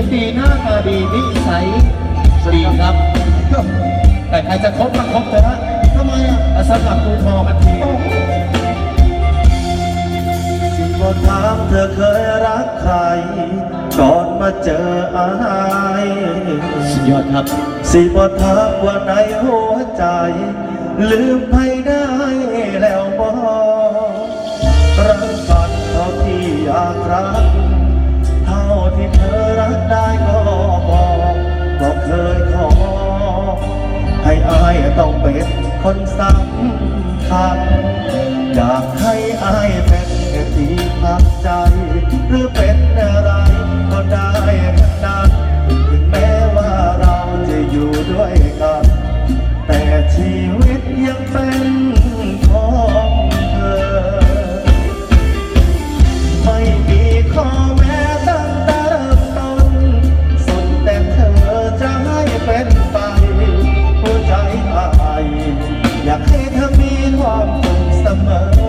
ดีนิสัยดีครับ แต่ใครจะคบก็คบเถอะฮะทำไมอะแต่สำหรับกูพอกันทีสิบถามเธอเคยรักใครก่อนมาเจออายสุดยอดครับสิบถามว่าในหัวใจ ลืมให้ได้แล้วบอกรักกันเท่าที่อยากรักเที่เธอรักได้ก็บอกบอกเคยขอ ให้อายต้องเป็นคนสำคัญอยากให้อาย 만